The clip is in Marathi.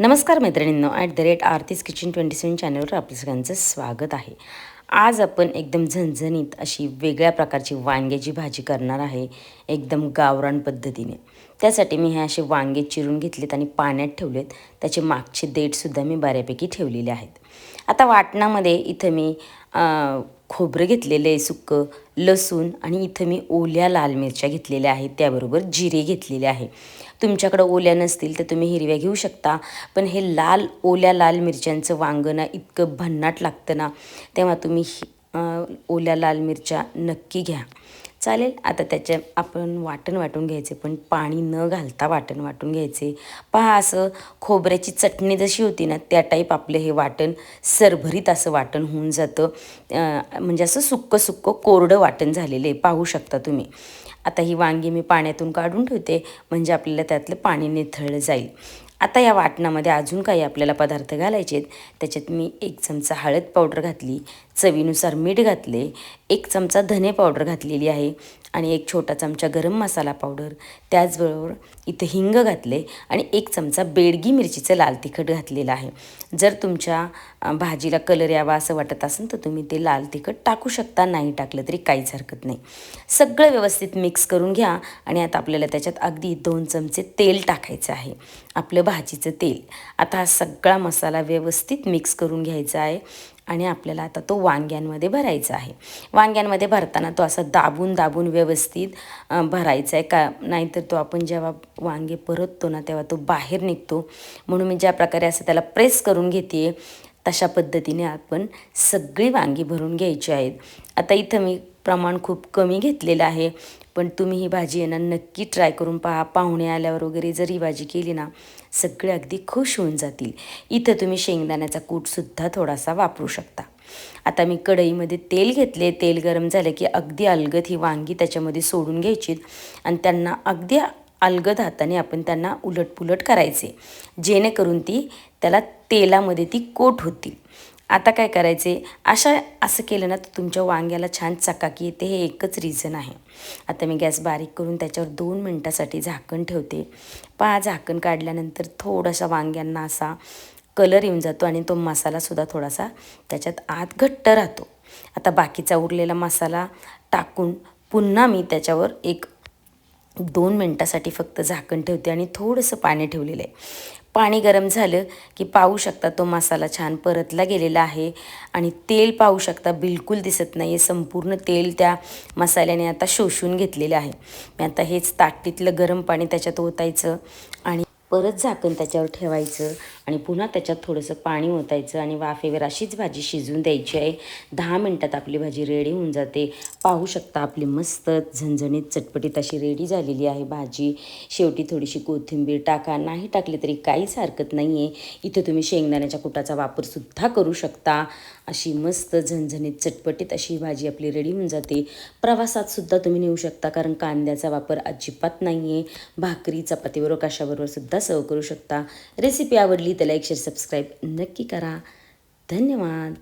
नमस्कार मैत्रिणींनो at the rate Aarti's kitchen twenty seven चॅनलवर आपलं सगळ्यांचं स्वागत आहे. आज आपण एकदम झणझणीत अशी वेगळ्या प्रकारची वांग्याची भाजी करणार आहे एकदम गावरान पद्धतीने. त्यासाठी मी हे असे वांगे चिरून घेतलेत आणि पाण्यात ठेवलेत. त्याचे मागचे देठसुद्धा मी बऱ्यापैकी ठेवलेले आहेत. आता वाटणामध्ये इथं मी खोबरं घेतलेलं आहे सुक्कं लसूण आणि इथं मी ओल्या लाल मिरच्या घेतलेल्या आहेत त्याबरोबर जिरे घेतलेले आहे. तुमच्याकडं ओल्या नसतील तर तुम्ही हिरव्या घेऊ शकता पण हे लाल ओल्या लाल मिरच्यांचं वांगं ना इतकं भन्नाट लागतं ना तेव्हा तुम्ही ओल्या लाल मिरच्या नक्की घ्या. चालेल. आता त्याच्या आपण वाटण वाटून घ्यायचे पण पाणी न घालता वाटण वाटून घ्यायचे. पहा असं खोबऱ्याची चटणी जशी होती ना त्या टाईप आपलं हे वाटण सरभरीत असं वाटण होऊन जातं. म्हणजे असं सुक्कं सुक्कं कोरडं वाटण झालेलं आहे पाहू शकता तुम्ही. आता ही वांगी मी पाण्यातून काढून ठेवते म्हणजे आपल्याला त्यातलं पाणी निथळलं जाईल. आता या वाटणामध्ये अजून काही आपल्याला पदार्थ घालायचे आहेत. त्याच्यात मी एक चमचा हळद पावडर घातली चवीनुसार मीठ घातले एक चमचा धने पावडर घातलेली आहे आणि एक छोटा चमचा गरम मसाला पावडर. त्याचबरोबर इथं हिंग घातले आणि एक चमचा बेडगी मिरचीचं लाल तिखट घातलेलं आहे. जर तुमच्या भाजीला कलर यावा असं वाटत असेल तर तुम्ही ते लाल तिखट टाकू शकता. नाही टाकलं तरी काहीच हरकत नाही. सगळं व्यवस्थित मिक्स करून घ्या आणि आता आपल्याला त्याच्यात अगदी दोन चमचे तेल टाकायचं आहे. आपलं भाजीचं तेल. आता हा सगळा मसाला व्यवस्थित मिक्स करून घ्यायचा आहे. आणि आपल्याला आता तो वांग्यांमध्ये भरायचा आहे. वांग्यांमध्ये भरताना तो असा दाबून दाबून व्यवस्थित भरायचा आहे का? नाहीतर तो आपण जेव्हा वांगे परततो ना तेव्हा तो बाहेर निघतो. म्हणून मी ज्या प्रकारे असं त्याला प्रेस करून घेते तशा पद्धतीने आपण सगळी वांगी भरून घ्यायची आहेत. आता इथं मी प्रमाण खूप कमी घेतलेलं आहे. पण तुम्ही ही भाजी आहे ना नक्की ट्राय करून पहा. पाहुणे आल्यावर वगैरे जर ही भाजी केली ना सगळे अगदी खुश होऊन जातील. इथं तुम्ही शेंगदाण्याचा कूटसुद्धा थोडासा वापरू शकता. आता मी कढईमध्ये तेल घेतले. तेल गरम झालं की अगदी अलगद ही वांगी त्याच्यामध्ये सोडून घ्यायची. आणि त्यांना अगदी अलगद हाताने आपण त्यांना उलटपुलट करायचे. जेणेकरून ती त्याला तेलामध्ये ती कोट होतील. आता काय करायचे? अशा असं केलं ना तर तुमच्या वांग्याला छान चकाकी येते हे एकच रिझन आहे. आता मी गॅस बारीक करून त्याच्यावर दोन मिनटासाठी झाकण ठेवते. पहा झाकण काढल्यानंतर थोडासा वांग्यांना असा कलर येऊन जातो आणि तो मसालासुद्धा थोडासा त्याच्यात आत घट्ट राहतो. आता बाकीचा उरलेला मसाला टाकून पुन्हा मी त्याच्यावर एक दोन मिनटासाठी फक्त झाकण ठेवते आणि थोडंसं पाणी ठेवलेलं आहे. पाणी गरम झालं की पाहू शकता तो मसाला छान परतला गेलेला आहे आणि तेल पाहू शकता बिलकुल दिसत नाही आहे संपूर्ण तेल त्या मसाल्याने आता शोषून घेतलेलं आहे. मी आता हेच ताटीतलं गरम पाणी त्याच्यात ओतायचं आणि परत झाकण त्याच्यावर ठेवायचं आणि पुन्हा त्याच्यात थोडंसं पाणी ओतायचं आणि वाफेवर अशीच भाजी शिजवून द्यायची आहे. दहा मिनटात आपली भाजी रेडी होऊन जाते. पाहू शकता आपली मस्त झणझणीत चटपटीत अशी रेडी झालेली आहे भाजी. शेवटी थोडीशी कोथिंबीर टाका. नाही टाकली तरी काहीच हरकत नाही आहे इथं तुम्ही शेंगदाण्याच्या कुटाचा वापरसुद्धा करू शकता. अशी मस्त झणझणीत चटपटीत अशी भाजी आपली रेडी होऊन जाते. प्रवासातसुद्धा तुम्ही नेऊ शकता कारण कांद्याचा वापर अजिबात नाही आहे भाकरी चपातीबरोबर कशाबरोबर सुद्धा सर्व करू शकता. रेसिपी आवडली तर लाईक शेअर सबस्क्राईब नक्की करा. धन्यवाद.